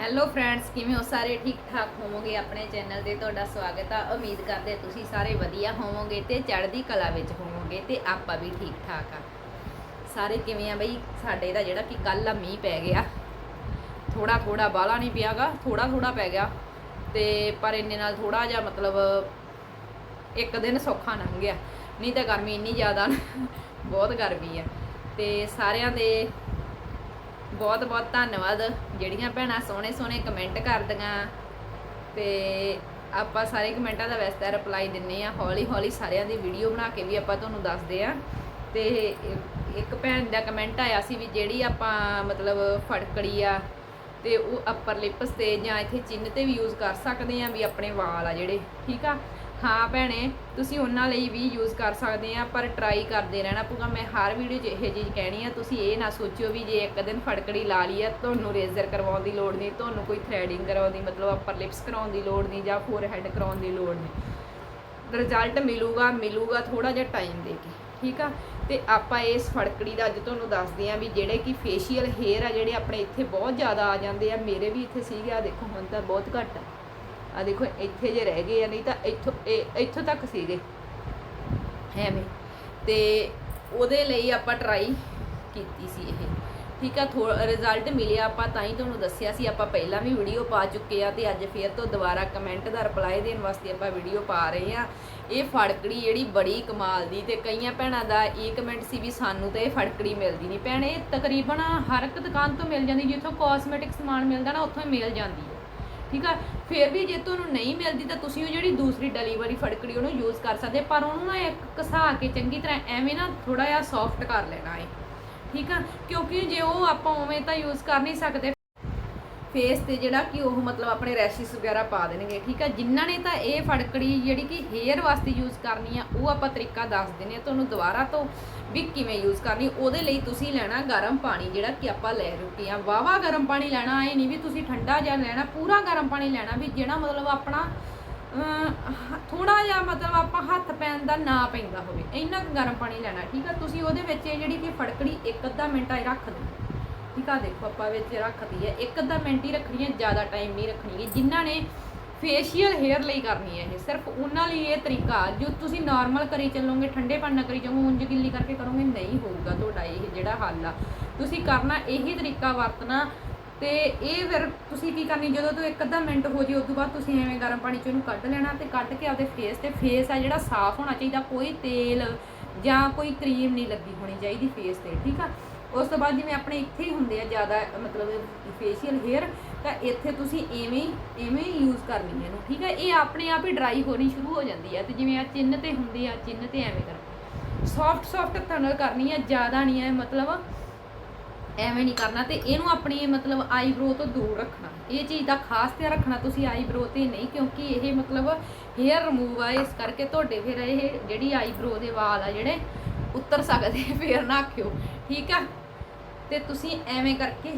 Hello friends ਕਿਵੇਂ ਹੋ? ਸਾਰੇ ਠੀਕ ਠਾਕ ਹੋਵੋਗੇ? ਆਪਣੇ ਚੈਨਲ ਤੇ ਤੁਹਾਡਾ ਸਵਾਗਤ ਆ। ਉਮੀਦ ਕਰਦੇ ਤੁਸੀਂ ਸਾਰੇ ਵਧੀਆ ਹੋਵੋਗੇ ਤੇ ਚੜ੍ਹਦੀ ਕਲਾ ਵਿੱਚ ਹੋਵੋਗੇ ਤੇ ਆਪਾਂ ਵੀ ਠੀਕ ਠਾਕ ਆ। ਸਾਰੇ ਕਿਵੇਂ ਆ ਬਈ? ਸਾਡੇ ਦਾ ਜਿਹੜਾ ਕਿ ਕੱਲ ਆ ਮੀਂਹ ਪੈ ਗਿਆ। ਥੋੜਾ ਥੋੜਾ ਬਾਲਾ ਨਹੀਂ ਪਿਆਗਾ ਥੋੜਾ ਥੋੜਾ ਪੈ ਗਿਆ। ਤੇ ਪਰ ਇੰਨੇ ਨਾਲ ਥੋੜਾ ਜਿਹਾ ਮਤਲਬ ਇੱਕ ਦਿਨ ਸੌਖਾ ਲੰਘ ਗਿਆ। ਨਹੀਂ ਤਾਂ ਗਰਮੀ ਇੰਨੀ ਜ਼ਿਆਦਾ ਬਹੁਤ ਗਰਮੀ ਆ। ਤੇ ਸਾਰਿਆਂ ਦੇ ਬਹੁਤ ਬਹੁਤ ਧੰਨਵਾਦ। ਜਿਹੜੀਆਂ ਭੈਣਾਂ ਸੋਹਣੇ ਸੋਹਣੇ ਕਮੈਂਟ ਕਰਦੀਆਂ। ਤੇ ਆਪਾਂ ਸਾਰੇ ਕਮੈਂਟਾਂ ਦਾ ਵੈਸੇ ਰਿਪਲਾਈ ਦਿੰਨੇ ਆ। ਹੌਲੀ ਹੌਲੀ ਸਾਰਿਆਂ ਦੀ ਵੀਡੀਓ ਬਣਾ ਕੇ ਵੀ ਆਪਾਂ ਤੁਹਾਨੂੰ ਦੱਸਦੇ ਆ। ਤੇ ਇੱਕ ਭੈਣ ਦਾ ਕਮੈਂਟ ਆਇਆ ਸੀ ਵੀ ਜਿਹੜੀ ਆਪਾਂ ਮਤਲਬ ਫੜਕੜੀ ਆ, ਤੇ ਉਹ ਅਪਰ ਲਿਪਸ ਤੇ ਜਾਂ ਇੱਥੇ ਚਿੰਨ ਤੇ ਵੀ ਯੂਜ਼ ਕਰ ਸਕਦੇ ਆ ਵੀ ਆਪਣੇ ਵਾਲ ਆ ਜਿਹੜੇ। ਠੀਕ ਆ? ਹਾਂ ਭੈਣੇ, ਤੁਸੀਂ ਉਹਨਾਂ ਲਈ ਵੀ ਯੂਜ਼ ਕਰ ਸਕਦੇ ਆ, ਪਰ ਟਰਾਈ ਕਰਦੇ ਰਹਿਣਾ ਪਊਗਾ। ਮੈਂ ਹਰ ਵੀਡੀਓ 'ਚ ਇਹ ਚੀਜ਼ ਕਹਿਣੀ ਆ, ਤੁਸੀਂ ਇਹ ਨਾ ਸੋਚਿਓ ਵੀ ਜੇ ਇੱਕ ਦਿਨ ਫੜਕੜੀ ਲਾ ਲਈ ਆ, ਤੁਹਾਨੂੰ ਰੇਜ਼ਰ ਕਰਵਾਉਣ ਦੀ ਲੋੜ ਨਹੀਂ, ਤੁਹਾਨੂੰ ਕੋਈ ਥ੍ਰੈਡਿੰਗ ਕਰਾਉਣ ਦੀ, ਮਤਲਬ ਅਪਰ ਲਿਪਸ ਕਰਾਉਣ ਦੀ ਲੋੜ ਨਹੀਂ ਜਾਂ ਫੋਰਹੈਡ ਕਰਾਉਣ ਦੀ ਲੋੜ ਨਹੀਂ। ਰਿਜ਼ਲਟ ਮਿਲੂਗਾ ਮਿਲੂਗਾ ਥੋੜਾ ਜਿਹਾ ਟਾਈਮ ਦੇ ਕੇ, ਠੀਕ ਆ? ਤੇ ਆਪਾਂ ਇਸ ਫੜਕੜੀ ਦਾ ਅੱਜ ਤੁਹਾਨੂੰ ਦੱਸਦੇ ਆ ਵੀ ਜਿਹੜੇ ਕਿ ਫੇਸ਼ੀਅਲ ਹੇਅਰ ਆ, ਜਿਹੜੇ ਆਪਣੇ ਇੱਥੇ ਬਹੁਤ ਜ਼ਿਆਦਾ ਆ ਜਾਂਦੇ ਆ, ਮੇਰੇ ਵੀ ਇੱਥੇ ਸੀਗੇ ਆ ਦੇਖੋ, ਹੁਣ ਤਾਂ ਬਹੁਤ ਘੱਟ ਆ। ਆ ਦੇਖੋ, ਇੱਥੇ ਜੇ ਰਹਿ ਗਏ ਆ, ਨਹੀਂ ਤਾਂ ਇੱਥੋਂ, ਇਹ- ਇੱਥੋਂ ਤੱਕ ਸੀਗੇ। ਐਵੇਂ। ਤੇ ਉਹਦੇ ਲਈ ਆਪਾਂ ਟਰਾਈ ਕੀਤੀ ਸੀ ਇਹ। ਠੀਕ ਆ, ਥੋ ਰਿਜ਼ਲਟ ਮਿਲਿਆ ਆਪਾਂ ਤਾਂ ਹੀ ਤੁਹਾਨੂੰ ਦੱਸਿਆ ਸੀ। ਆਪਾਂ ਪਹਿਲਾਂ ਵੀ ਵੀਡੀਓ ਪਾ ਚੁੱਕੇ ਆ ਤੇ ਅੱਜ ਫੇਰ ਤੋਂ ਦੁਬਾਰਾ ਕਮੈਂਟ ਦਾ ਰਿਪਲਾਈ ਦੇਣ ਵਾਸਤੇ ਆਪਾਂ ਵੀਡੀਓ ਪਾ ਰਹੇ ਆ। ਇਹ ਫੜਕੜੀ ਜਿਹੜੀ ਬੜੀ ਕਮਾਲ ਦੀ ਤੇ ਕਈਆਂ ਭੈਣਾਂ ਦਾ ਇਹ ਕਮੈਂਟ ਸੀ ਵੀ ਸਾਨੂੰ ਤਾਂ ਇਹ ਫੜਕੜੀ ਮਿਲਦੀ ਨਹੀਂ ਭੈਣ ਇਹ ਤਕਰੀਬਨ ਹਰ ਇੱਕ ਦੁਕਾਨ ਤੋਂ ਮਿਲ ਜਾਂਦੀ। ਜਿੱਥੋਂ ਕਾਸਮੈਟਿਕ ਸਮਾਨ ਮਿਲਦਾ ਨਾ, ਉੱਥੋਂ ਹੀ ਮਿਲ ਜਾਂਦੀ ਹੈ ਠੀਕ ਆ? ਫਿਰ ਵੀ ਜੇ ਤੁਹਾਨੂੰ ਨਹੀਂ ਮਿਲਦੀ ਤਾਂ ਤੁਸੀਂ ਉਹ ਜਿਹੜੀ ਦੂਸਰੀ ਡਲੀ ਵਾਲੀ ਫੜਕੜੀ ਉਹਨੂੰ ਯੂਜ਼ ਕਰ ਸਕਦੇ ਪਰ ਉਹਨੂੰ ਨਾ ਇੱਕ ਘਸਾ ਕੇ ਚੰਗੀ ਤਰ੍ਹਾਂ ਐਵੇਂ ਨਾ ਥੋੜਾ ਜਿਹਾ ਸੌਫਟ ਕਰ ਲੈਣਾ ਹੈ ਠੀਕ ਆ? ਕਿਉਂਕਿ ਜੇ ਉਹ ਆਪਾਂ ਉਵੇਂ ਤਾਂ ਯੂਜ਼ ਕਰ ਨਹੀਂ ਸਕਦੇ ਫੇਸ ਤੇ ਜਿਹੜਾ ਕਿ ਉਹ ਮਤਲਬ ਆਪਣੇ ਰੈਸ਼ਿਸ ਵਗੈਰਾ ਪਾ ਦੇਣਗੇ, ਠੀਕ ਆ? ਜਿਨ੍ਹਾਂ ਨੇ ਤਾਂ ਇਹ ਫੜਕੜੀ ਜਿਹੜੀ ਕਿ ਹੇਅਰ ਵਾਸਤੇ ਯੂਜ਼ ਕਰਨੀ ਆ, ਉਹ ਆਪਾਂ ਤਰੀਕਾ ਦੱਸ ਦਿੰਨੇ ਆ ਤੁਹਾਨੂੰ ਦੁਬਾਰਾ ਤੋਂ ਵੀ ਕਿਵੇਂ ਯੂਜ਼ ਕਰਨੀ। ਉਹਦੇ ਲਈ ਤੁਸੀਂ ਲੈਣਾ ਗਰਮ ਪਾਣੀ ਜਿਹੜਾ ਕਿ ਆਪਾਂ ਲੈ ਰੁਕੇ ਆ। ਵਾਵਾ ਗਰਮ ਪਾਣੀ ਲੈਣਾ ਇਹ ਨਹੀਂ ਵੀ ਤੁਸੀਂ ਠੰਡਾ ਜਿਹਾ ਲੈਣਾ, ਪੂਰਾ ਗਰਮ ਪਾਣੀ ਲੈਣਾ ਵੀ ਜਿਹੜਾ ਮਤਲਬ ਆਪਣਾ ਥੋੜਾ ਜਿਹਾ ਮਤਲਬ ਆਪਾਂ ਹੱਥ ਪੈਣ ਦਾ ਨਾ ਪੈਂਦਾ ਹੋਵੇ। ਇੰਨਾ ਕੁ ਗਰਮ ਪਾਣੀ ਲੈਣਾ, ਠੀਕ ਆ? ਤੁਸੀਂ ਉਹਦੇ ਵਿੱਚ ਇਹ ਜਿਹੜੀ ਕਿ ਫੜਕੜੀ ਇੱਕ ਅੱਧਾ ਮਿੰਟ ਆਈ ਰੱਖ ਦਿਓ। ਠੀਕ ਆ ਦੇਖੋ ਆਪਾਂ ਵਿੱਚ ਰੱਖਦੀ ਹੈ। ਇੱਕ ਅੱਧਾ ਮਿੰਟ ਹੀ ਰੱਖਣੀ ਹੈ, ਜ਼ਿਆਦਾ ਟਾਈਮ ਨਹੀਂ ਰੱਖਣੀ ਗੀ। ਜਿਨ੍ਹਾਂ ਨੇ ਫੇਸ਼ੀਅਲ ਹੇਅਰ ਲਈ ਕਰਨੀ ਹੈ ਇਹ, ਸਿਰਫ ਉਹਨਾਂ ਲਈ ਇਹ ਤਰੀਕਾ, ਜੋ ਤੁਸੀਂ ਨਾਰਮਲ ਕਰੀ ਚੱਲੋਗੇ, ਠੰਡੇ ਪਾਣੀ ਨਾਲ ਕਰੀ ਜਾਓਗੇ ਉਂਝ ਗਿੱਲੀ ਕਰਕੇ ਕਰੋਗੇ, ਨਹੀਂ ਹੋਊਗਾ ਤੁਹਾਡਾ ਇਹ ਜਿਹੜਾ ਹੱਲ ਆ। ਤੁਸੀਂ ਕਰਨਾ ਇਹੀ ਤਰੀਕਾ ਵਰਤਣਾ ਤੇ ਇਹ ਫਿਰ ਤੁਸੀਂ ਕੀ ਕਰਨੀ, ਜਦੋਂ ਤੋਂ ਇੱਕ ਅੱਧਾ ਮਿੰਟ ਹੋ ਜੇ ਉਸ ਤੋਂ ਬਾਅਦ ਤੁਸੀਂ ਐਵੇਂ ਗਰਮ ਪਾਣੀ ਚ ਇਹਨੂੰ ਕੱਢ ਲੈਣਾ ਤੇ ਕੱਢ ਕੇ ਆਪਦੇ ਫੇਸ ਤੇ ਫੇਸ ਆ ਜਿਹੜਾ ਸਾਫ਼ ਹੋਣਾ ਚਾਹੀਦਾ, ਕੋਈ ਤੇਲ ਜਾਂ ਕੋਈ ਕਰੀਮ ਨਹੀਂ ਲੱਗੀ ਹੋਣੀ ਚਾਹੀਦੀ ਫੇਸ ਤੇ, ਠੀਕ ਆ? ਉਸ ਤੋਂ ਬਾਅਦ ਜਿਵੇਂ ਆਪਣੇ ਇੱਥੇ ਹੀ ਹੁੰਦੇ ਆ ਜ਼ਿਆਦਾ, ਮਤਲਬ ਫੇਸ਼ੀਅਲ ਹੇਅਰ ਤਾਂ ਇੱਥੇ ਤੁਸੀਂ ਐਵੇਂ ਹੀ ਐਵੇਂ ਯੂਜ਼ ਕਰਨੀ ਹੈ ਇਹਨੂੰ, ਠੀਕ ਹੈ? ਇਹ ਆਪਣੇ ਆਪ ਹੀ ਡਰਾਈ ਹੋਣੀ ਸ਼ੁਰੂ ਹੋ ਜਾਂਦੀ ਹੈ ਤੇ ਜਿਵੇਂ ਆ ਚਿੰਨ ਤੇ ਹੁੰਦੀ ਆ ਚਿੰਨ ਤੇ ਐਵੇਂ ਕਰ। ਸੌਫਟ ਸੌਫਟ ਹੱਥਾਂ ਕਰਨੀ ਹੈ ਜ਼ਿਆਦਾ ਨਹੀਂ ਹੈ ਮਤਲਬ ਐਵੇਂ ਨਹੀਂ ਕਰਨਾ ਤੇ ਇਹਨੂੰ ਆਪਣੀ ਮਤਲਬ ਆਈਬ੍ਰੋ ਤੋਂ ਦੂਰ ਰੱਖਣਾ। ਇਹ ਚੀਜ਼ ਦਾ ਖਾਸ ਧਿਆਨ ਰੱਖਣਾ ਤੁਸੀਂ ਆਈਬ੍ਰੋ ਤੇ ਨਹੀਂ, ਕਿਉਂਕਿ ਇਹ ਮਤਲਬ ਹੇਅਰ ਰਿਮੂਵ ਆ, ਇਸ ਕਰਕੇ ਤੁਹਾਡੇ ਫਿਰ ਇਹ ਜਿਹੜੀ ਆਈਬ੍ਰੋ ਦੇ ਵਾਲ ਆ ਜਿਹੜੇ, ਉੱਤਰ ਸਕਦੇ ਫੇਰ ਨਾ ਆਖਿਓ, ਠੀਕ ਆ? ਤੇ ਤੁਸੀਂ ਐਵੇਂ ਕਰਕੇ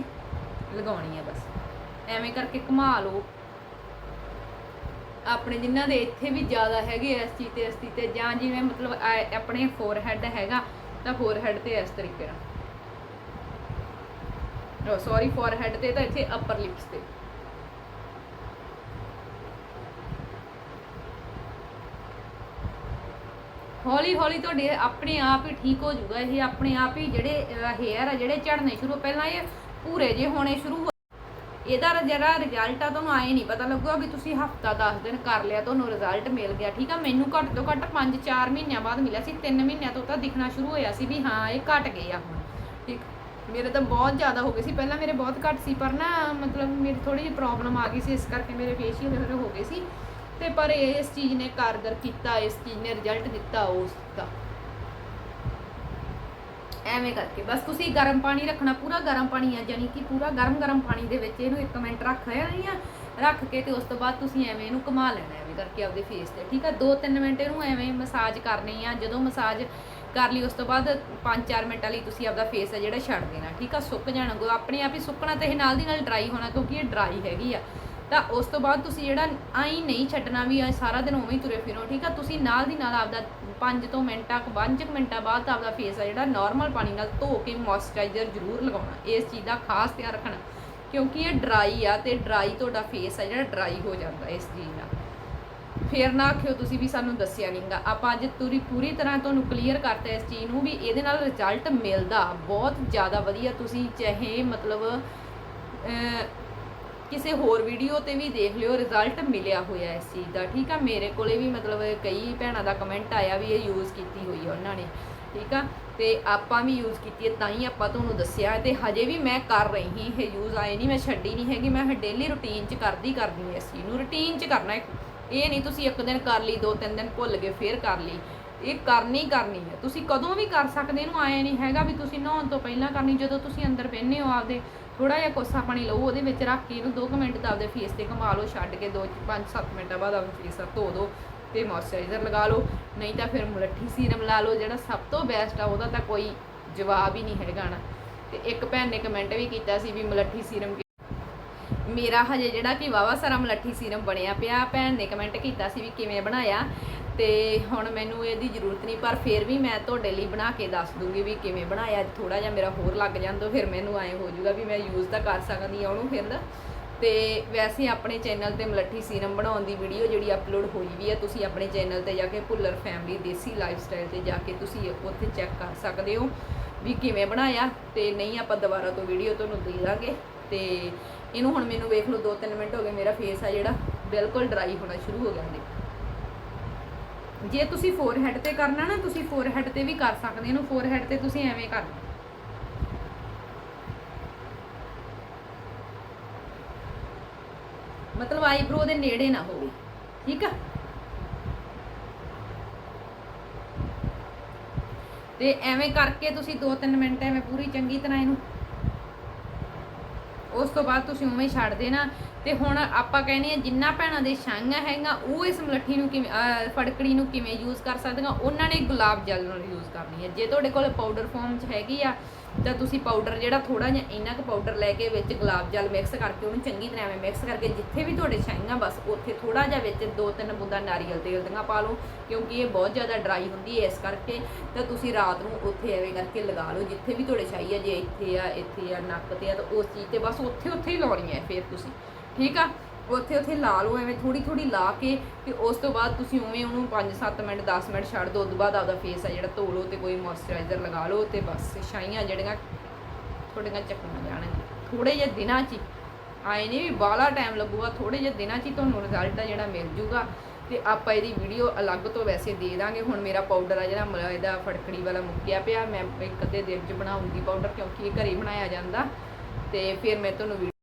ਲਗਾਉਣੀ ਹੈ ਬਸ। ਐਵੇਂ ਕਰਕੇ ਘੁਮਾ ਲਓ। ਆਪਣੇ ਜਿਨ੍ਹਾਂ ਦੇ ਇੱਥੇ ਵੀ ਜ਼ਿਆਦਾ ਹੈਗੇ ਇਸ ਚੀਜ਼ ਤੇ, ਇਸ ਚੀਜ਼ ਤੇ, ਜਾਂ ਜਿਵੇਂ ਮਤਲਬ ਆ- ਆਪਣੇ ਫੋਰਹੈਡ ਹੈਗਾ, ਤਾਂ ਫੋਰਹੈਡ ਤੇ ਇਸ ਤਰੀਕੇ ਨਾਲ। ਸੌਰੀ ਫੋਰਹੈਡ ਤੇ ਤਾਂ ਇੱਥੇ ਅਪਰ ਲਿਪਸ ਤੇ। ਹੌਲੀ ਹੌਲੀ ਤੁਹਾਡੇ ਆਪਣੇ ਆਪ ਹੀ ਠੀਕ ਹੋ ਜਾਊਗਾ, ਇਹ ਆਪਣੇ ਆਪ ਹੀ ਜਿਹੜੇ ਹੇਅਰ ਆ, ਜਿਹੜੇ ਝੜਨੇ ਸ਼ੁਰੂ, ਪਹਿਲਾਂ ਇਹ ਭੂਰੇ ਜੇ ਹੋਣੇ ਸ਼ੁਰੂ ਹੋ ਇਹਦਾ ਜਿਹੜਾ ਰਿਜ਼ਲਟ ਆ ਤੁਹਾਨੂੰ ਆਏ ਨਹੀਂ ਪਤਾ ਲੱਗੂਗਾ ਵੀ ਤੁਸੀਂ ਹਫਤਾ 10 ਦਿਨ ਕਰ ਲਿਆ, ਤੁਹਾਨੂੰ ਰਿਜ਼ਲਟ ਮਿਲ ਗਿਆ, ਠੀਕ ਆ? ਮੈਨੂੰ ਘੱਟ ਤੋਂ ਘੱਟ 5-4 ਮਹੀਨਿਆਂ ਬਾਅਦ ਮਿਲਿਆ ਸੀ 3 ਮਹੀਨਿਆਂ ਤੋਂ ਤਾਂ ਦਿਖਣਾ ਸ਼ੁਰੂ ਹੋਇਆ ਸੀ ਵੀ ਹਾਂ, ਇਹ ਘਟ ਗਏ ਆ ਹੁਣ, ਠੀਕ? ਮੇਰੇ ਤਾਂ ਬਹੁਤ ਜ਼ਿਆਦਾ ਹੋ ਗਏ ਸੀ, ਪਹਿਲਾਂ ਮੇਰੇ ਬਹੁਤ ਘੱਟ ਸੀ, ਪਰ ਨਾ, ਮਤਲਬ ਮੇਰੀ ਥੋੜੀ ਜਿਹੀ ਪ੍ਰੋਬਲਮ ਆ ਗਈ ਸੀ, ਇਸ ਕਰਕੇ ਮੇਰੇ ਫੇਸ਼ੀਅਲ ਵਗੈਰਾ ਹੋ ਗਏ ਸੀ। ਤੇ ਪਰ ਇਸ ਚੀਜ਼ ਨੇ ਕਾਰਗਰ ਕੀਤਾ, ਇਸ ਚੀਜ਼ ਨੇ ਰਿਜ਼ਲਟ ਦਿੱਤਾ, ਉਸ ਦਾ। ਐਵੇਂ ਕਰਕੇ। ਬਸ ਤੁਸੀਂ ਗਰਮ ਪਾਣੀ ਰੱਖਣਾ, ਪੂਰਾ ਗਰਮ ਪਾਣੀ ਆ ਯਾਨੀ ਕਿ ਪੂਰਾ ਗਰਮ ਗਰਮ ਪਾਣੀ ਦੇ ਵਿੱਚ ਇਹਨੂੰ 1 ਮਿੰਟ ਰੱਖ ਲੈਣੀ ਆ ਰੱਖ ਕੇ ਤੇ ਉਸ ਤੋਂ ਬਾਅਦ ਤੁਸੀਂ ਐਵੇਂ ਇਹਨੂੰ ਘੁਮਾ ਲੈਣਾ, ਐਵੇਂ ਕਰਕੇ ਆਪਦੇ ਫੇਸ ਤੇ, ਠੀਕ ਆ? 2-3 ਮਿੰਟ ਇਹਨੂੰ ਐਵੇਂ ਮਸਾਜ ਕਰਨੀ ਆ, ਜਦੋਂ ਮਸਾਜ ਕਰ ਲਈ, ਉਸ ਤੋਂ ਬਾਅਦ 5-4 ਮਿੰਟਾਂ ਲਈ ਤੁਸੀਂ ਆਪਦਾ ਫੇਸ ਆ ਜਿਹੜਾ ਛੱਡ ਦੇਣਾ, ਠੀਕ ਆ? ਸੁੱਕ ਜਾਣਾ ਆਪਣੇ ਆਪ ਹੀ ਸੁੱਕਣਾ ਤੇ ਇਹ ਨਾਲ ਦੀ ਨਾਲ ਡਰਾਈ ਹੋਣਾ, ਕਿਉਂਕਿ ਇਹ ਡਰਾਈ ਹੈਗੀ ਆ। ਤਾਂ ਉਸ ਤੋਂ ਬਾਅਦ ਤੁਸੀਂ ਜਿਹੜਾ ਆਈ ਨਹੀਂ ਛੱਡਣਾ ਵੀ ਆ ਸਾਰਾ ਦਿਨ ਉਵੇਂ ਹੀ ਤੁਰੇ ਫਿਰੋ, ਠੀਕ ਆ? ਤੁਸੀਂ ਨਾਲ ਦੀ ਨਾਲ ਆਪਦਾ 5 ਤੋਂ ਮਿੰਟਾਂ ਕੁ 5 ਮਿੰਟਾਂ ਬਾਅਦ ਤਾਂ ਆਪਦਾ ਫੇਸ ਆ ਜਿਹੜਾ ਨਾਰਮਲ ਪਾਣੀ ਨਾਲ ਧੋ ਕੇ ਮੋਇਸਚਰਾਈਜ਼ਰ ਜ਼ਰੂਰ ਲਗਾਉਣਾ, ਇਸ ਚੀਜ਼ ਦਾ ਖਾਸ ਧਿਆਨ ਰੱਖਣਾ, ਕਿਉਂਕਿ ਇਹ ਡਰਾਈ ਆ ਤੇ ਡਰਾਈ ਤੁਹਾਡਾ ਫੇਸ ਆ ਜਿਹੜਾ ਡਰਾਈ ਹੋ ਜਾਂਦਾ ਇਸ ਚੀਜ਼ ਨਾਲ। ਫੇਰ ਨਾ ਆਖਿਓ ਤੁਸੀਂ ਵੀ ਸਾਨੂੰ ਦੱਸਿਆ ਨਹੀਂਗਾ ਆਪਾਂ ਅੱਜ ਪੂਰੀ ਪੂਰੀ ਤਰ੍ਹਾਂ ਤੁਹਾਨੂੰ ਕਲੀਅਰ ਕਰਤਾ ਇਸ ਚੀਜ਼ ਨੂੰ ਵੀ ਇਹਦੇ ਨਾਲ ਰਿਜ਼ਲਟ ਮਿਲਦਾ, ਬਹੁਤ ਜ਼ਿਆਦਾ ਵਧੀਆ। ਤੁਸੀਂ ਚਾਹੇ ਮਤਲਬ ਕਿਸੇ ਹੋਰ ਵੀਡੀਓ ਤੇ ਵੀ ਦੇਖ ਲਿਓ ਰਿਜ਼ਲਟ ਮਿਲਿਆ ਹੋਇਆ ਇਸ ਚੀਜ਼ ਦਾ, ਠੀਕ ਆ? ਮੇਰੇ ਕੋਲੇ ਵੀ ਮਤਲਬ ਕਈ ਭੈਣਾਂ ਦਾ ਕਮੈਂਟ ਆਇਆ ਵੀ ਇਹ ਯੂਜ਼ ਕੀਤੀ ਹੋਈ ਆ ਉਹਨਾਂ ਨੇ, ਠੀਕ ਆ? ਤੇ ਆਪਾਂ ਵੀ ਯੂਜ਼ ਕੀਤੀ ਹੈ ਤਾਂ ਹੀ ਆਪਾਂ ਤੁਹਾਨੂੰ ਦੱਸਿਆ ਹੈ ਤੇ ਹਜੇ ਵੀ ਮੈਂ ਕਰ ਰਹੀ ਹਾਂ ਇਹ ਯੂਜ਼ ਆਏ ਨਹੀਂ ਮੈਂ ਛੱਡੀ ਨਹੀਂ ਹੈਗੀ, ਮੈਂ ਡੇਲੀ ਰੁਟੀਨ 'ਚ ਕਰਦੀ ਕਰਦੀ ਹਾਂ ਇਸ ਚੀਜ਼ ਨੂੰ ਰੁਟੀਨ 'ਚ ਕਰਨਾ ਇਹ ਨਹੀਂ ਤੁਸੀਂ ਇੱਕ ਦਿਨ ਕਰ ਲਈ, ਦੋ ਤਿੰਨ ਦਿਨ ਭੁੱਲ ਗਏ, ਫੇਰ ਕਰ ਲਈ, ਇਹ ਕਰਨੀ ਕਰਨੀ ਹੈ ਤੁਸੀਂ ਕਦੋਂ ਵੀ ਕਰ ਸਕਦੇ ਇਹਨੂੰ ਆਏ ਨਹੀਂ ਹੈਗਾ ਵੀ ਤੁਸੀਂ ਨਹਾਉਣ ਤੋਂ ਪਹਿਲਾਂ ਕਰਨੀ, ਜਦੋਂ ਤੁਸੀਂ ਅੰਦਰ ਬਹਿੰਦੇ ਹੋ ਆਪਦੇ ਥੋੜਾ ਜਿਹਾ ਕੋਸਾ ਪਾਣੀ ਲਓ, ਉਹਦੇ ਵਿੱਚ ਰੱਖ ਕੇ ਇਹਨੂੰ 2 ਮਿੰਟ ਤਾਂ ਆਪਦੇ ਫੇਸ ਤੇ ਘੁਮਾ ਲਓ, ਛੱਡ ਕੇ 2 5-7 ਮਿੰਟਾਂ ਬਾਅਦ ਆਪਦਾ ਫੇਸ ਧੋ ਦਿਓ ਤੇ ਮੋਇਸਚਰਾਈਜ਼ਰ ਲਗਾ ਲਓ। ਨਹੀਂ ਤਾਂ ਫਿਰ ਮੁਲੱਠੀ ਸੀਰਮ ਲਾ ਲਓ, ਜਿਹੜਾ ਸਭ ਤੋਂ ਬੈਸਟ ਆ, ਉਹਦਾ ਤਾਂ ਕੋਈ ਜਵਾਬ ਹੀ ਨਹੀਂ ਹੈਗਾ ਨਾ। ਤੇ ਇੱਕ ਭੈਣ ਨੇ ਕਮੈਂਟ ਵੀ ਕੀਤਾ ਸੀ ਵੀ ਮੁਲੱਠੀ ਸੀਰਮ ਮੇਰਾ ਹਜੇ ਜਿਹੜਾ ਕਿ ਵਾਵਾ ਸਾਰਾ ਮਲੱਠੀ ਸੀਰਮ ਬਣਿਆ ਪਿਆ, ਭੈਣ ਨੇ ਕਮੈਂਟ ਕੀਤਾ ਸੀ ਵੀ ਕਿਵੇਂ ਬਣਾਇਆ ਤੇ ਹੁਣ ਮੈਨੂੰ ਇਹਦੀ ਜ਼ਰੂਰਤ ਨਹੀਂ, ਪਰ ਫਿਰ ਵੀ ਮੈਂ ਤੁਹਾਡੇ ਲਈ ਬਣਾ ਕੇ ਦੱਸ ਦੂੰਗੀ ਵੀ ਕਿਵੇਂ ਬਣਾਇਆ ਥੋੜਾ ਜਿਹਾ ਮੇਰਾ ਹੋਰ ਲੱਗ ਜਾਂਦਾ ਫਿਰ ਮੈਨੂੰ ਐਂ ਹੋ ਜਾਊਗਾ ਵੀ ਮੈਂ ਯੂਜ਼ ਤਾਂ ਕਰ ਸਕਦੀ ਆ ਉਹਨੂੰ ਫਿਰ। ਨਾ ਤੇ ਵੈਸੇ ਆਪਣੇ ਚੈਨਲ ਤੇ ਮਲੱਠੀ ਸੀਰਮ ਬਣਾਉਣ ਦੀ ਵੀਡੀਓ ਜਿਹੜੀ ਅਪਲੋਡ ਹੋਈ ਵੀ ਹੈ, ਤੁਸੀਂ ਆਪਣੇ ਚੈਨਲ ਤੇ ਜਾ ਕੇ Bhullar family desi lifestyle ਤੇ ਜਾ ਕੇ ਤੁਸੀਂ ਉੱਥੇ ਚੈੱਕ ਕਰ ਸਕਦੇ ਹੋ ਵੀ ਕਿਵੇਂ ਬਣਾਇਆ ਤੇ ਨਹੀਂ ਆਪਾਂ ਦੁਬਾਰਾ ਤੋਂ ਵੀਡੀਓ ਤੁਹਾਨੂੰ ਦੇ ਦਾਂਗੇ। ਤੇ ਇਹਨੂੰ ਹੁਣ ਮੈਨੂੰ ਵੇਖ ਲਓ 2-3 ਮਿੰਟ ਹੋ ਗਏ, ਮੇਰਾ ਫੇਸ ਆ ਜਿਹੜਾ ਬਿਲਕੁਲ ਡਰਾਈ ਹੋਣਾ ਸ਼ੁਰੂ ਹੋ ਗਿਆ ਦੇਖੋ ਜੇ ਤੁਸੀਂ ਫੋਰਹੈਡ ਤੇ ਕਰਨਾ ਨਾ, ਤੁਸੀਂ ਫੋਰਹੈਡ ਤੇ ਵੀ ਕਰ ਸਕਦੇ, ਇਹਨੂੰ ਫੋਰਹੈਡ ਤੇ ਤੁਸੀਂ ਐਵੇਂ ਕਰਨਾ ਮਤਲਬ ਆਈਬ੍ਰੋ ਦੇ ਨੇੜੇ ਨਾ ਹੋਵੇ, ਠੀਕ ਆ? ਤੇ ਐਵੇਂ ਕਰਕੇ ਤੁਸੀਂ 2-3 ਮਿੰਟ ਐਵੇਂ ਪੂਰੀ ਚੰਗੀ ਤਰ੍ਹਾਂ ਇਹਨੂੰ ਉਸ ਤੋਂ ਬਾਅਦ ਤੁਸੀਂ ਉਵੇਂ ਹੀ ਛੱਡ ਦੇਣਾ। ਤੇ ਹੁਣ ਆਪਾਂ ਕਹਿੰਦੇ ਆ ਜਿੰਨਾ ਭੈਣਾਂ ਦੇ ਛਾਂਗਾ ਹੈਗਾ ਉਹ ਇਸ ਮਲੱਠੀ ਨੂੰ ਕਿਵੇਂ ਫੜਕੜੀ ਨੂੰ ਕਿਵੇਂ ਯੂਜ਼ ਕਰ ਸਕਦੀਆਂ? ਉਹਨਾਂ ਨੇ ਗੁਲਾਬ ਜਲ ਨਾਲ ਯੂਜ਼ ਕਰਨੀ ਹੈ। ਜੇ ਤੁਹਾਡੇ ਕੋਲ ਪਾਊਡਰ ਫਾਰਮ 'ਚ ਹੈਗੀ ਆ ਤਾਂ ਤੁਸੀਂ ਪਾਊਡਰ ਜਿਹੜਾ ਥੋੜਾ ਜਿਹਾ ਇੰਨਾ ਕੁ ਪਾਊਡਰ ਲੈ ਕੇ ਵਿੱਚ ਗੁਲਾਬ ਜਲ ਮਿਕਸ ਕਰਕੇ ਉਹਨੂੰ ਚੰਗੀ ਤਰ੍ਹਾਂ ਐਵੇਂ ਮਿਕਸ ਕਰਕੇ ਜਿੱਥੇ ਵੀ ਤੁਹਾਡੇ ਛਾਂਗਾ ਬਸ ਉੱਥੇ ਥੋੜਾ ਜਿਹਾ ਵਿੱਚ ਦੋ ਤਿੰਨ ਬੂੰਦਾਂ ਨਾਰੀਅਲ ਤੇਲ ਦੀਆਂ ਪਾ ਲਓ, ਕਿਉਂਕਿ ਇਹ ਬਹੁਤ ਜ਼ਿਆਦਾ ਡਰਾਈ ਹੁੰਦੀ ਹੈ ਇਸ ਕਰਕੇ, ਤਾਂ ਤੁਸੀਂ ਰਾਤ ਨੂੰ ਉੱਥੇ ਐਵੇਂ ਕਰਕੇ ਲਗਾ ਲਓ, ਜਿੱਥੇ ਵੀ ਤੁਹਾਡੇ ਛਾਈ ਆ, ਜੇ ਇੱਥੇ ਆ ਇੱਥੇ ਆ, ਨੱਕ ਤੇ ਆ, ਤਾਂ ਉਸ ਚੀਜ਼ ਤੇ ਬਸ ਉੱਥੇ ਉੱਥੇ ਹੀ ਲਾਉਣੀ ਹੈ ਫਿਰ ਤੁਸੀਂ, ਠੀਕ ਆ? ਉੱਥੇ ਉੱਥੇ ਲਾ ਲਓ, ਐਵੇਂ ਥੋੜੀ ਥੋੜੀ ਲਾ ਕੇ ਤੇ ਉਸ ਤੋਂ ਬਾਅਦ ਤੁਸੀਂ ਉਵੇਂ ਉਹਨੂੰ 5-7 ਮਿੰਟ 10 ਮਿੰਟ ਛੱਡ ਦਿਓ, ਉਸ ਤੋਂ ਬਾਅਦ ਆਪਦਾ ਫੇਸ ਆ ਜਿਹੜਾ ਧੋ ਲਓ ਤੇ ਕੋਈ ਮੋਇਸਚਰਾਈਜ਼ਰ ਲਗਾ ਲਓ ਤੇ ਬਸ ਛਾਈਆਂ ਜਿਹੜੀਆਂ ਤੁਹਾਡੀਆਂ ਚੱਕੀਆਂ ਜਾਣਗੀਆਂ। ਥੋੜੇ ਜਿਹੇ ਦਿਨਾਂ 'ਚ ਹੀ। ਆਏ ਨਹੀਂ ਵੀ ਬਾਹਲਾ ਟਾਈਮ ਲੱਗੂਗਾ ਥੋੜੇ ਜਿਹੇ ਦਿਨਾਂ 'ਚ ਹੀ ਤੁਹਾਨੂੰ ਰਿਜ਼ਲਟ ਆ ਜਿਹੜਾ ਮਿਲ ਜੂਗਾ। ਤੇ ਆਪਾਂ ਇਹਦੀ ਵੀਡੀਓ ਅਲੱਗ ਤੋਂ ਵੈਸੇ ਦੇ ਦਾਂਗੇ। ਹੁਣ ਮੇਰਾ ਪਾਊਡਰ ਆ ਜਿਹੜਾ ਮ- ਇਹਦਾ ਫੜਕੜੀ ਵਾਲਾ ਮੁੱਕਿਆ ਪਿਆ। ਮੈਂ ਇੱਕ ਅੱਧੇ ਦਿਨ 'ਚ ਬਣਾਉਂਗੀ ਪਾਊਡਰ ਕਿਉਂਕਿ ਇਹ ਘਰੇ ਹੀ ਬਣਾਇਆ ਜਾਂਦਾ। ਤੇ ਫਿਰ ਮੈਂ ਤੁਹਾਨੂੰ ਵੀਡੀਓ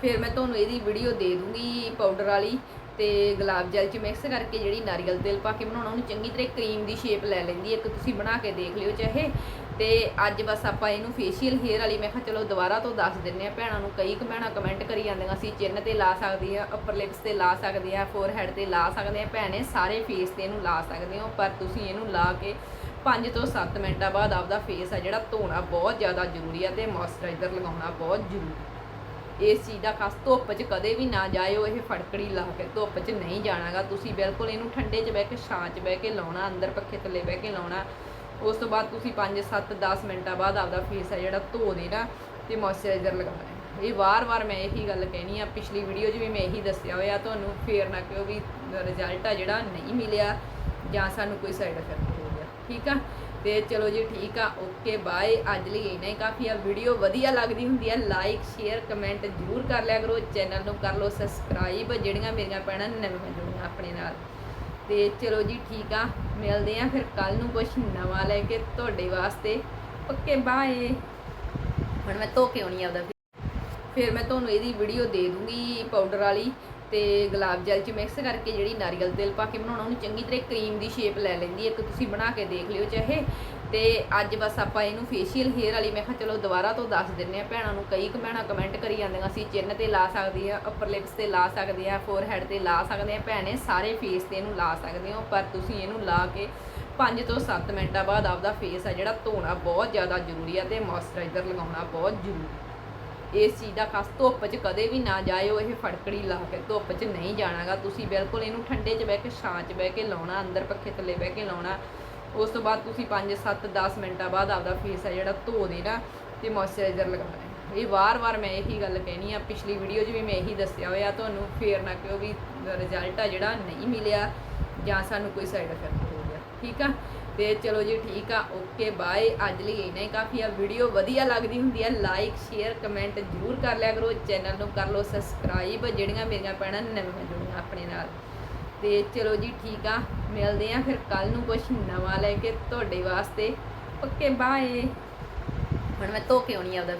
ਫਿਰ ਮੈਂ ਤੁਹਾਨੂੰ ਇਹਦੀ ਵੀਡੀਓ ਦੇ ਦੂੰਗੀ ਪਾਊਡਰ ਵਾਲੀ ਤੇ ਗੁਲਾਬ ਜਲ ਚ ਮਿਕਸ ਕਰਕੇ ਜਿਹੜੀ ਨਾਰੀਅਲ ਤੇਲ ਪਾ ਕੇ ਬਣਾਉਣਾ, ਉਹਨੂੰ ਚੰਗੀ ਤਰ੍ਹਾਂ ਕਰੀਮ ਦੀ ਸ਼ੇਪ ਲੈ ਲੈਂਦੀ ਹੈ ਇੱਕ ਤੁਸੀਂ ਬਣਾ ਕੇ ਦੇਖ ਲਿਓ ਚਾਹੇ। ਤੇ ਅੱਜ ਬਸ ਆਪਾਂ ਇਹਨੂੰ ਫੇਸ਼ੀਅਲ ਹੇਅਰ ਵਾਲੀ, ਮੈਂ ਕਿਹਾ ਚਲੋ ਦੁਬਾਰਾ ਤੋਂ ਦੱਸ ਦਿੰਨੇ ਆ ਭੈਣਾਂ ਨੂੰ, ਕਈ ਕੁ ਭੈਣਾਂ ਕਮੈਂਟ ਕਰੀ ਜਾਂਦੀਆਂ ਸੀ ਚਿੰਨ ਤੇ ਲਾ ਸਕਦੀ ਆ ਅਪਰ ਲਿਪਸ ਤੇ ਲਾ ਸਕਦੇ ਆ ਫੋਰਹੈਡ ਤੇ ਲਾ ਸਕਦੇ ਆ। ਭੈਣੇ ਸਾਰੇ ਫੇਸ ਤੇ ਇਹਨੂੰ ਲਾ ਸਕਦੇ ਹੋ, ਪਰ ਤੁਸੀਂ ਇਹਨੂੰ ਲਾ ਕੇ 5 ਤੋਂ 7 ਮਿੰਟਾਂ ਬਾਅਦ ਆਪਦਾ ਫੇਸ ਆ ਜਿਹੜਾ ਧੋਣਾ ਬਹੁਤ ਜ਼ਿਆਦਾ ਜ਼ਰੂਰੀ ਆ ਤੇ ਮੋਇਸਚਰਾਈਜ਼ਰ ਲਗਾਉਣਾ ਬਹੁਤ ਜ਼ਰੂਰੀ ਇਸ ਚੀਜ਼ ਦਾ ਖਾਸ ਧੁੱਪ 'ਚ ਕਦੇ ਵੀ ਨਾ ਜਾਇਓ, ਇਹ ਫੜਕੜੀ ਲਾ ਕੇ ਧੁੱਪ 'ਚ ਨਹੀਂ ਜਾਣਾਗਾ। ਤੁਸੀਂ ਬਿਲਕੁਲ ਇਹਨੂੰ ਠੰਡੇ 'ਚ ਬਹਿ ਕੇ, ਛਾਂ 'ਚ ਬਹਿ ਕੇ ਲਾਉਣਾ, ਅੰਦਰ ਪੱਖੇ ਥੱਲੇ ਬਹਿ ਕੇ ਲਾਉਣਾ। ਉਸ ਤੋਂ ਬਾਅਦ ਤੁਸੀਂ 5 7 10 ਮਿੰਟਾਂ ਬਾਅਦ ਆਪਦਾ ਫੇਸ ਹੈ ਜਿਹੜਾ ਧੋ ਦੇਣਾ ਤੇ ਮੋਇਸਚਰਾਈਜ਼ਰ ਲਗਾਉਣਾ ਹੈ। ਇਹ ਵਾਰ-ਵਾਰ ਮੈਂ ਇਹੀ ਗੱਲ ਕਹਿਣੀ ਆ, ਪਿਛਲੀ ਵੀਡੀਓ 'ਚ ਵੀ ਮੈਂ ਇਹੀ ਦੱਸਿਆ ਹੋਇਆ, ਤੁਹਾਨੂੰ ਫੇਰ ਨਾ ਕਿਉਂ ਵੀ ਰਿਜ਼ਲਟ ਆ ਜਿਹੜਾ ਨਹੀਂ ਮਿਲਿਆ ਜਾਂ ਸਾਨੂੰ ਕੋਈ ਸਾਈਡ ਇਫੈਕਟ ਹੋ ਗਿਆ। ਠੀਕ ਆ? ਤੇ ਚਲੋ ਜੀ ਠੀਕ ਆ ਓਕੇ ਬਾਏ ਅੱਜ ਲਈ ਇੰਨਾ ਹੀ ਕਾਫੀ ਆ। ਵੀਡੀਓ ਵਧੀਆ ਲੱਗਦੀ ਹੁੰਦੀ ਆ ਲਾਈਕ ਸ਼ੇਅਰ ਕਮੈਂਟ ਜ਼ਰੂਰ ਕਰ ਲਿਆ ਕਰੋ। ਚੈਨਲ ਨੂੰ ਕਰ ਲਓ ਸਬਸਕ੍ਰਾਈਬ ਜਿਹੜੀਆਂ ਮੇਰੀਆਂ ਭੈਣਾਂ ਨਵੀਆਂ ਜੁੜੀਆਂ ਆਪਣੇ ਨਾਲ। ਤੇ ਚਲੋ ਜੀ ਠੀਕ ਆ ਮਿਲਦੇ ਆ ਫਿਰ ਕੱਲ ਨੂੰ ਕੁਝ ਨਵਾਂ ਲੈ ਕੇ ਤੁਹਾਡੇ ਵਾਸਤੇ। ਓਕੇ ਬਾਏ ਹੁਣ ਮੈਂ ਧੋ ਕੇ ਆਉਣੀ ਆ ਉਹਦਾ ਫਿਰ ਮੈਂ ਤੁਹਾਨੂੰ ਇਹਦੀ ਵੀਡੀਓ ਦੇ ਦੂੰਗੀ ਪਾਊਡਰ ਵਾਲੀ। ਤੇ ਗੁਲਾਬ ਜਲ ਚ ਮਿਕਸ ਕਰਕੇ ਜਿਹੜੀ ਨਾਰੀਅਲ ਤੇਲ ਪਾ ਕੇ ਬਣਾਉਣਾ, ਉਹਨੂੰ ਚੰਗੀ ਤਰ੍ਹਾਂ ਕਰੀਮ ਦੀ ਸ਼ੇਪ ਲੈ ਲੈਂਦੀ ਹੈ। ਇੱਕ ਤੁਸੀਂ ਬਣਾ ਕੇ ਦੇਖ ਲਿਓ ਚਾਹੇ। ਤੇ ਅੱਜ ਬਸ ਆਪਾਂ ਇਹਨੂੰ ਫੇਸ਼ੀਅਲ ਹੇਅਰ ਵਾਲੀ, ਮੈਂ ਕਿਹਾ ਚਲੋ ਦੁਬਾਰਾ ਤੋਂ ਦੱਸ ਦਿੰਨੇ ਆ ਭੈਣਾਂ ਨੂੰ ਕਈ ਕੁ ਭੈਣਾਂ ਕਮੈਂਟ ਕਰੀ ਜਾਂਦੀਆਂ ਅਸੀਂ ਚਿੰਨ ਤੇ ਲਾ ਸਕਦੇ ਆ ਅਪਰ ਲਿਪਸ ਤੇ ਲਾ ਸਕਦੇ ਆ ਫੋਰਹੈਡ ਤੇ ਲਾ ਸਕਦੇ ਆ ਭੈਣੇ, ਸਾਰੇ ਫੇਸ ਤੇ ਇਹਨੂੰ ਲਾ ਸਕਦੇ ਹੋ, ਪਰ ਤੁਸੀਂ ਇਹਨੂੰ ਲਾ ਕੇ 5 ਤੋਂ 7 ਮਿੰਟਾਂ ਬਾਅਦ ਆਪਦਾ ਫੇਸ ਆ ਜਿਹੜਾ ਧੋਣਾ ਬਹੁਤ ਜ਼ਿਆਦਾ ਜ਼ਰੂਰੀ ਆ ਤੇ ਮੋਇਸਚਰਾਈਜ਼ਰ ਲਗਾਉਣਾ ਬਹੁਤ ਜ਼ਰੂਰੀ ਇਸ ਚੀਜ਼ ਦਾ ਖਾਸ ਧੁੱਪ 'ਚ ਕਦੇ ਵੀ ਨਾ ਜਾਇਓ, ਇਹ ਫੜਕੜੀ ਲਾ ਕੇ ਧੁੱਪ 'ਚ ਨਹੀਂ ਜਾਣਾਗਾ। ਤੁਸੀਂ ਬਿਲਕੁਲ ਇਹਨੂੰ ਠੰਡੇ 'ਚ ਬਹਿ ਕੇ, ਛਾਂ 'ਚ ਬਹਿ ਕੇ ਲਾਉਣਾ, ਅੰਦਰ ਪੱਖੇ ਥੱਲੇ ਬਹਿ ਕੇ ਲਾਉਣਾ। ਉਸ ਤੋਂ ਬਾਅਦ ਤੁਸੀਂ 5 7 10 ਮਿੰਟਾਂ ਬਾਅਦ ਆਪਦਾ ਫੇਸ ਹੈ ਜਿਹੜਾ ਧੋ ਦੇਣਾ ਤੇ ਮੋਇਸਚਰਾਈਜ਼ਰ ਲਗਾਉਣਾ ਹੈ। ਇਹ ਵਾਰ-ਵਾਰ ਮੈਂ ਇਹੀ ਗੱਲ ਕਹਿਣੀ ਆ, ਪਿਛਲੀ ਵੀਡੀਓ 'ਚ ਵੀ ਮੈਂ ਇਹੀ ਦੱਸਿਆ ਹੋਇਆ, ਤੁਹਾਨੂੰ ਫੇਰ ਨਾ ਕਿਉਂ ਵੀ ਰਿਜ਼ਲਟ ਆ ਜਿਹੜਾ ਨਹੀਂ ਮਿਲਿਆ ਜਾਂ ਸਾਨੂੰ ਕੋਈ ਸਾਈਡ ਇਫੈਕਟ ਹੋ ਗਿਆ। ਠੀਕ ਆ? ਤੇ ਚਲੋ ਜੀ ਠੀਕ ਆ ਓਕੇ ਬਾਏ ਅੱਜ ਲਈ ਇੰਨਾ ਹੀ ਕਾਫੀ ਆ। ਵੀਡੀਓ ਵਧੀਆ ਲੱਗਦੀ ਹੁੰਦੀ ਆ ਲਾਈਕ ਸ਼ੇਅਰ ਕਮੈਂਟ ਜ਼ਰੂਰ ਕਰ ਲਿਆ ਕਰੋ। ਚੈਨਲ ਨੂੰ ਕਰ ਲਓ ਸਬਸਕ੍ਰਾਈਬ ਜਿਹੜੀਆਂ ਮੇਰੀਆਂ ਭੈਣਾਂ ਨਵੀਆਂ ਜੁੜੀਆਂ ਆਪਣੇ ਨਾਲ। ਤੇ ਚਲੋ ਜੀ ਠੀਕ ਆ, ਮਿਲਦੇ ਆ ਫਿਰ ਕੱਲ ਨੂੰ ਕੁਝ ਨਵਾਂ ਲੈ ਕੇ ਤੁਹਾਡੇ ਵਾਸਤੇ। ਓਕੇ ਬਾਏ ਹੁਣ ਮੈਂ ਧੋ ਕੇ ਆਉਣੀ ਆ ਉਹਦਾ।